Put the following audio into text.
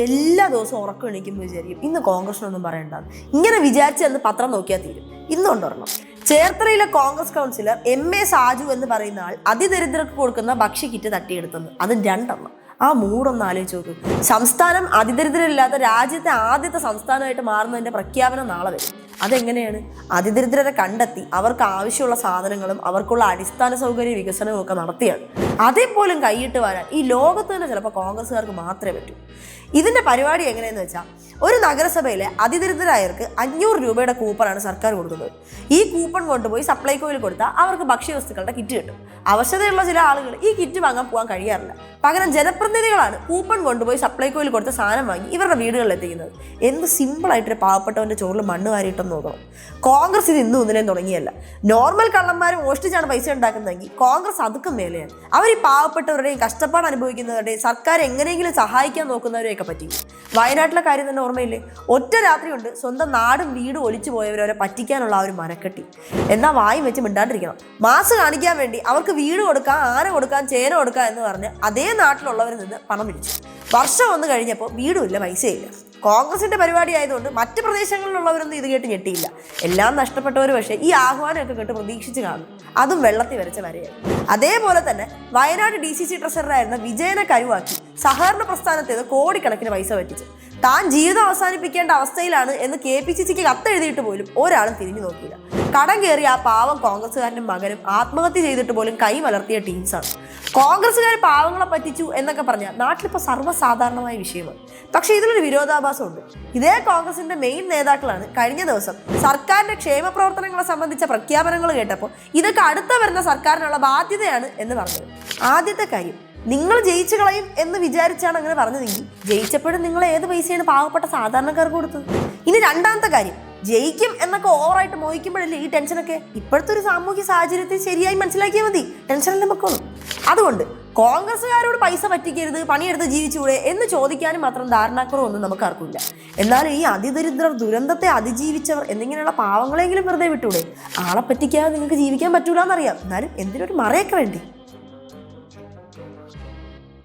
എല്ലാ ദിവസവും ഉറക്കം എണീക്കുമ്പോൾ വിചാരിക്കും. ഇന്ന് കോൺഗ്രസിനൊന്നും പറയണ്ട. ഇങ്ങനെ വിചാരിച്ച് അന്ന് പത്രം നോക്കിയാൽ തീരും. ഇന്നുണ്ടൊരെണ്ണം ചേർത്തലയിലെ Congress councillor M A Saju എന്ന് പറയുന്ന ആൾ അതിദരിദ്രർക്ക് കൊടുക്കുന്ന ഭക്ഷ്യ കിറ്റ് തട്ടിയെടുത്തെന്ന്. അത് രണ്ടെണ്ണം. ആ മൂടൊന്ന് ആലോചിച്ച് നോക്കും. സംസ്ഥാനം അതിദരിദ്രരില്ലാത്ത രാജ്യത്തെ ആദ്യത്തെ സംസ്ഥാനമായിട്ട് മാറുന്നതിന്റെ പ്രഖ്യാപനം നാളെ വരും. അതെങ്ങനെയാണ്? അതിദരിദ്രരെ കണ്ടെത്തി അവർക്ക് ആവശ്യമുള്ള സാധനങ്ങളും അവർക്കുള്ള അടിസ്ഥാന സൗകര്യ വികസനവും ഒക്കെ നടത്തിയാണ്. അതേപോലും കൈയിട്ട് വരാൻ ഈ ലോകത്ത് തന്നെ ചിലപ്പോൾ കോൺഗ്രസ്സുകാർക്ക് മാത്രമേ പറ്റൂ. ഇതിന്റെ പരിപാടി എങ്ങനെയെന്ന് വെച്ചാൽ ഒരു നഗരസഭയിലെ അതിദരിദ്രരായവർക്ക് അഞ്ഞൂറ് രൂപയുടെ കൂപ്പണാണ് സർക്കാർ കൊടുക്കുന്നത്. ഈ കൂപ്പൺ കൊണ്ടുപോയി സപ്ലൈകോയിൽ കൊടുത്താൽ അവർക്ക് ഭക്ഷ്യവസ്തുക്കളുടെ കിറ്റ് കിട്ടും. അവശതയുള്ള ചില ആളുകൾ ഈ കിറ്റ് വാങ്ങാൻ പോകാൻ കഴിയാറില്ല. പകരം ജനപ്രതിനിധികളാണ് കൂപ്പൺ കൊണ്ടുപോയി സപ്ലൈകോയിൽ കൊടുത്ത സാധനം വാങ്ങി ഇവരുടെ വീടുകളിൽ എത്തിക്കുന്നത്. എന്ത് സിമ്പിളായിട്ടൊരു പാവപ്പെട്ടവന്റെ ചോറിൽ മണ്ണ് വാരിയിട്ടെന്ന് നോക്കണം. കോൺഗ്രസ് ഇത് ഇന്നും ഇന്നലെയും തുടങ്ങിയല്ല. നോർമൽ കള്ളന്മാർ മോഷ്ടിച്ചാണ് പൈസ ഉണ്ടാക്കുന്നതെങ്കിൽ കോൺഗ്രസ് അതുക്കും മേലെയാണ്. അവർ ഈ പാവപ്പെട്ടവരുടെയും കഷ്ടപ്പാട് അനുഭവിക്കുന്നവരുടെയും സർക്കാർ എങ്ങനെയെങ്കിലും സഹായിക്കാൻ നോക്കുന്നവരെയൊക്കെ പറ്റി. വയനാട്ടിലെ കാര്യം തന്നെ ഓർമ്മയില്ലേ? ഒറ്റ രാത്രി കൊണ്ട് സ്വന്തം നാടും വീടും ഒലിച്ചു പോയവരവരെ പറ്റിക്കാനുള്ള ആ ഒരു മനക്കെട്ടി. എന്നാൽ വായും വെച്ച് മിണ്ടാണ്ടിരിക്കണം. മാസ് കാണിക്കാൻ വേണ്ടി അവർക്ക് വീട് കൊടുക്കാം ആന കൊടുക്കാം ചേന കൊടുക്കാം എന്ന് പറഞ്ഞ് അതേ നിന്ന് പണം പിടിച്ചു. വർഷം ഒന്ന് കഴിഞ്ഞപ്പോൾ വീടുമില്ല പൈസയില്ല കോൺഗ്രസിന്റെ പരിപാടി ആയതുകൊണ്ട് മറ്റ് പ്രദേശങ്ങളിലുള്ളവരൊന്നും ഇത് കേട്ട് ഞെട്ടിയില്ല. എല്ലാം നഷ്ടപ്പെട്ടവർ പക്ഷേ ഈ ആഹ്വാനമൊക്കെ കേട്ട് പ്രതീക്ഷിച്ച് കാണും. അതും വെള്ളത്തിൽ വരച്ച വരെയാണ് അതേപോലെ തന്നെ വയനാട് ഡി സി സി ട്രഷററായിരുന്ന വിജയനെ കരുവാക്കി സഹകരണ പ്രസ്ഥാനത്തേത് കോടിക്കണക്കിന് പൈസ പറ്റിച്ചു. താൻ ജീവിതം അവസാനിപ്പിക്കേണ്ട അവസ്ഥയിലാണ് എന്ന് കെ പി സി സിക്ക് കത്തെഴുതിയിട്ട് പോലും ഒരാളും തിരിഞ്ഞു നോക്കിയില്ല. കടം കയറിയ ആ പാവം കോൺഗ്രസ്സുകാരനും മകനും ആത്മഹത്യ ചെയ്തിട്ട് പോലും കൈ മലർത്തിയ ടീംസാണ്. കോൺഗ്രസ്സുകാർ പാവങ്ങളെ പറ്റിച്ചു എന്നൊക്കെ പറഞ്ഞാൽ നാട്ടിലിപ്പോൾ സർവസാധാരണമായ വിഷയമാണ്. പക്ഷേ ഇതിലൊരു വിരോധാഭാസമുണ്ട്. ഇതേ കോൺഗ്രസിന്റെ മെയിൻ നേതാക്കളാണ് കഴിഞ്ഞ ദിവസം സർക്കാരിന്റെ ക്ഷേമ പ്രവർത്തനങ്ങളെ സംബന്ധിച്ച പ്രഖ്യാപനങ്ങൾ കേട്ടപ്പോൾ ഇതൊക്കെ അടുത്ത വരുന്ന സർക്കാരിനുള്ള ബാധ്യതയാണ് എന്ന് പറഞ്ഞത്. ആദ്യത്തെ കാര്യം നിങ്ങൾ ജയിച്ചു കളയും എന്ന് വിചാരിച്ചാണ് അങ്ങനെ പറഞ്ഞതെങ്കിൽ ജയിച്ചപ്പോഴും നിങ്ങൾ ഏത് പൈസയാണ് പാവപ്പെട്ട സാധാരണക്കാർക്ക് കൊടുത്തത്? ഇനി രണ്ടാമത്തെ കാര്യം ജയിക്കും എന്നൊക്കെ ഓവറായിട്ട് മോഹിക്കുമ്പോഴല്ലേ ഈ ടെൻഷനൊക്കെ? ഇപ്പോഴത്തെ ഒരു സാമൂഹ്യ സാഹചര്യത്തിൽ ശരിയായി മനസ്സിലാക്കിയാൽ മതി. ടെൻഷനെല്ലാം മക്കളും അതുകൊണ്ട് കോൺഗ്രസ്സുകാരോട് പൈസ പറ്റിക്കരുത് പണിയെടുത്ത് ജീവിച്ചുകൂടെ എന്ന് ചോദിക്കാനും മാത്രം ധാരണാക്കുറവൊന്നും നമുക്ക് ആർക്കില്ല എന്നാൽ ഈ അതിദരിദ്രർ ദുരന്തത്തെ അതിജീവിച്ചവർ എന്നിങ്ങനെയുള്ള പാവങ്ങളെങ്കിലും വെറുതെ വിട്ടൂടെ? ആളെ പറ്റിക്കാതെ നിങ്ങൾക്ക് ജീവിക്കാൻ പറ്റൂലെന്നറിയാം. എന്നാലും എന്തിനൊരു മറയൊക്കെ വേണ്ടേ?